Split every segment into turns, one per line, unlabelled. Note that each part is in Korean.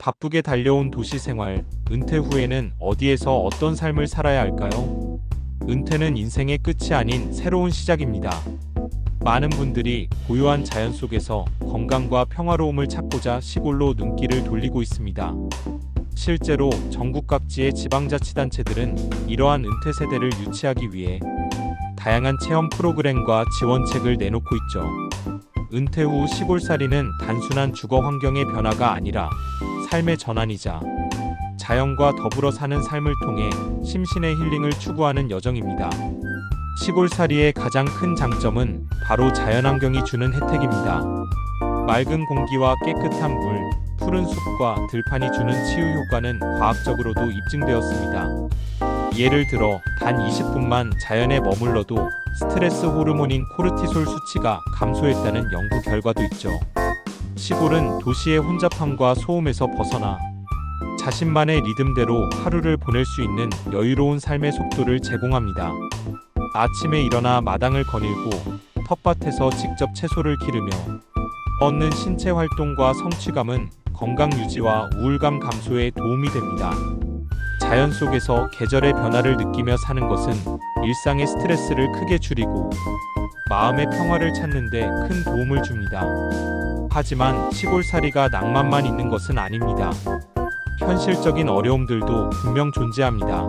바쁘게 달려온 도시 생활, 은퇴 후에는 어디에서 어떤 삶을 살아야 할까요? 은퇴는 인생의 끝이 아닌 새로운 시작입니다. 많은 분들이 고요한 자연 속에서 건강과 평화로움을 찾고자 시골로 눈길을 돌리고 있습니다. 실제로 전국 각지의 지방자치단체들은 이러한 은퇴 세대를 유치하기 위해 다양한 체험 프로그램과 지원책을 내놓고 있죠. 은퇴 후 시골살이는 단순한 주거 환경의 변화가 아니라 삶의 전환이자 자연과 더불어 사는 삶을 통해 심신의 힐링을 추구하는 여정입니다. 시골살이의 가장 큰 장점은 바로 자연환경이 주는 혜택입니다. 맑은 공기와 깨끗한 물, 푸른 숲과 들판이 주는 치유 효과는 과학적으로도 입증되었습니다. 예를 들어 단 20분만 자연에 머물러도 스트레스 호르몬인 코르티솔 수치가 감소했다는 연구 결과도 있죠. 시골은 도시의 혼잡함과 소음에서 벗어나 자신만의 리듬대로 하루를 보낼 수 있는 여유로운 삶의 속도를 제공합니다. 아침에 일어나 마당을 거닐고 텃밭에서 직접 채소를 기르며 얻는 신체 활동과 성취감은 건강 유지와 우울감 감소에 도움이 됩니다. 자연 속에서 계절의 변화를 느끼며 사는 것은 일상의 스트레스를 크게 줄이고 마음의 평화를 찾는 데 큰 도움을 줍니다. 하지만 시골살이가 낭만만 있는 것은 아닙니다. 현실적인 어려움들도 분명 존재합니다.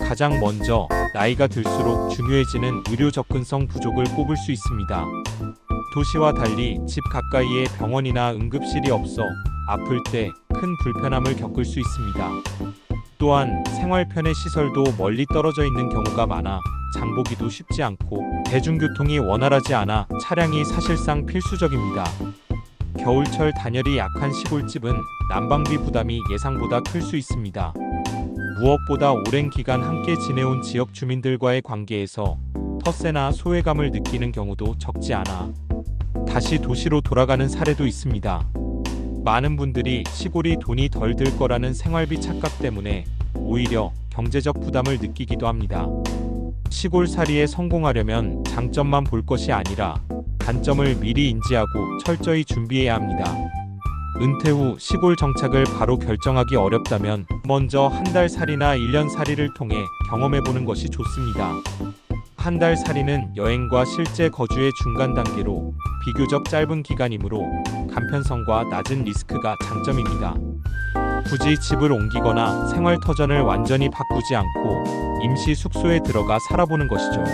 가장 먼저 나이가 들수록 중요해지는 의료 접근성 부족을 꼽을 수 있습니다. 도시와 달리 집 가까이에 병원이나 응급실이 없어 아플 때 큰 불편함을 겪을 수 있습니다. 또한 생활 편의 시설도 멀리 떨어져 있는 경우가 많아 장보기도 쉽지 않고 대중교통이 원활하지 않아 차량이 사실상 필수적입니다. 겨울철 단열이 약한 시골집은 난방비 부담이 예상보다 클 수 있습니다. 무엇보다 오랜 기간 함께 지내온 지역 주민들과의 관계에서 텃세나 소외감을 느끼는 경우도 적지 않아 다시 도시로 돌아가는 사례도 있습니다. 많은 분들이 시골이 돈이 덜 들 거라는 생활비 착각 때문에 오히려 경제적 부담을 느끼기도 합니다. 시골 살이에 성공하려면 장점만 볼 것이 아니라 단점을 미리 인지하고 철저히 준비해야 합니다. 은퇴 후 시골 정착을 바로 결정하기 어렵다면 먼저 한 달 살이나 1년 살이를 통해 경험해 보는 것이 좋습니다. 한 달 살이는 여행과 실제 거주의 중간 단계로 비교적 짧은 기간이므로 간편성과 낮은 리스크가 장점입니다. 굳이 집을 옮기거나 생활 터전을 완전히 바꾸지 않고 임시 숙소에 들어가 살아보는 것이죠.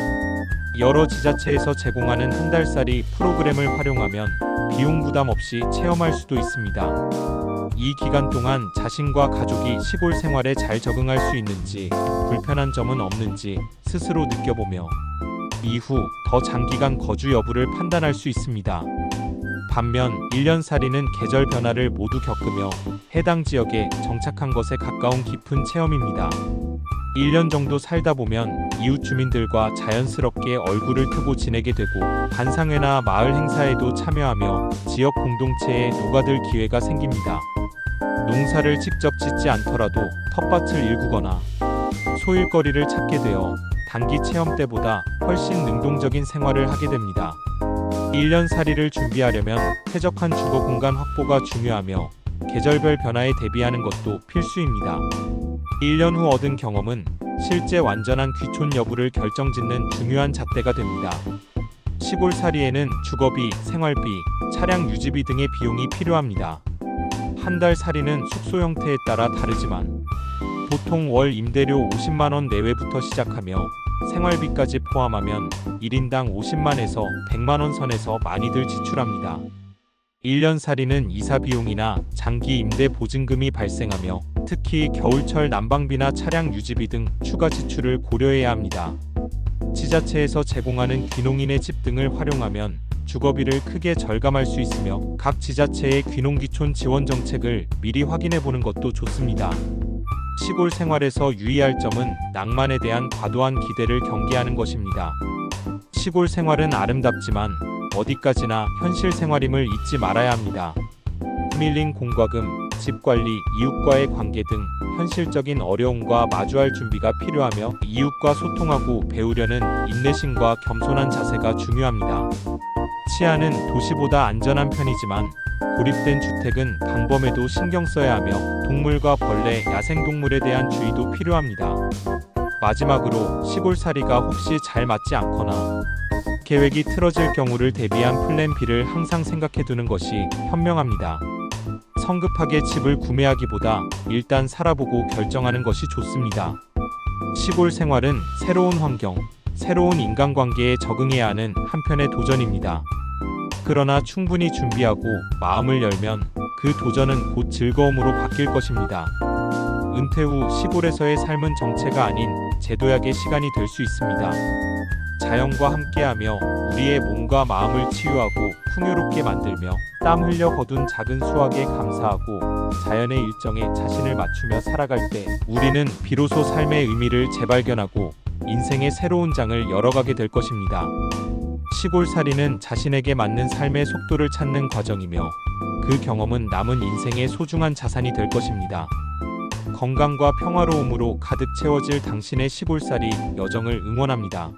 여러 지자체에서 제공하는 한 달살이 프로그램을 활용하면 비용 부담 없이 체험할 수도 있습니다. 이 기간 동안 자신과 가족이 시골 생활에 잘 적응할 수 있는지 불편한 점은 없는지 스스로 느껴보며 이후 더 장기간 거주 여부를 판단할 수 있습니다. 반면 1년 살이는 계절 변화를 모두 겪으며 해당 지역에 정착한 것에 가까운 깊은 체험입니다. 1년 정도 살다 보면 이웃 주민들과 자연스럽게 얼굴을 트고 지내게 되고 반상회나 마을 행사에도 참여하며 지역 공동체에 녹아들 기회가 생깁니다. 농사를 직접 짓지 않더라도 텃밭을 일구거나 소일거리를 찾게 되어 단기 체험 때보다 훨씬 능동적인 생활을 하게 됩니다. 1년 살이를 준비하려면 쾌적한 주거 공간 확보가 중요하며 계절별 변화에 대비하는 것도 필수입니다. 1년 후 얻은 경험은 실제 완전한 귀촌 여부를 결정짓는 중요한 잣대가 됩니다. 시골 살이에는 주거비, 생활비, 차량 유지비 등의 비용이 필요합니다. 한 달 살이는 숙소 형태에 따라 다르지만 보통 월 임대료 50만 원 내외부터 시작하며 생활비까지 포함하면 1인당 50만에서 100만 원 선에서 많이들 지출합니다. 1년 살이는 이사 비용이나 장기 임대 보증금이 발생하며 특히 겨울철 난방비나 차량 유지비 등 추가 지출을 고려해야 합니다. 지자체에서 제공하는 귀농인의 집 등을 활용하면 주거비를 크게 절감할 수 있으며 각 지자체의 귀농귀촌 지원 정책을 미리 확인해 보는 것도 좋습니다. 시골 생활에서 유의할 점은 낭만에 대한 과도한 기대를 경계하는 것입니다. 시골 생활은 아름답지만 어디까지나 현실 생활임을 잊지 말아야 합니다. 밀린 공과금, 집 관리, 이웃과의 관계 등 현실적인 어려움과 마주할 준비가 필요하며 이웃과 소통하고 배우려는 인내심과 겸손한 자세가 중요합니다. 치안은 도시보다 안전한 편이지만 고립된 주택은 방범에도 신경 써야 하며 동물과 벌레, 야생동물에 대한 주의도 필요합니다. 마지막으로 시골살이가 혹시 잘 맞지 않거나 계획이 틀어질 경우를 대비한 플랜 B를 항상 생각해 두는 것이 현명합니다. 성급하게 집을 구매하기보다 일단 살아보고 결정하는 것이 좋습니다. 시골 생활은 새로운 환경, 새로운 인간관계에 적응해야 하는 한편의 도전입니다. 그러나 충분히 준비하고 마음을 열면 그 도전은 곧 즐거움으로 바뀔 것입니다. 은퇴 후 시골에서의 삶은 정체가 아닌 제도약의 시간이 될 수 있습니다. 자연과 함께하며 우리의 몸과 마음을 치유하고 풍요롭게 만들며 땀 흘려 거둔 작은 수확에 감사하고 자연의 일정에 자신을 맞추며 살아갈 때 우리는 비로소 삶의 의미를 재발견하고 인생의 새로운 장을 열어가게 될 것입니다. 시골살이는 자신에게 맞는 삶의 속도를 찾는 과정이며 그 경험은 남은 인생의 소중한 자산이 될 것입니다. 건강과 평화로움으로 가득 채워질 당신의 시골살이 여정을 응원합니다.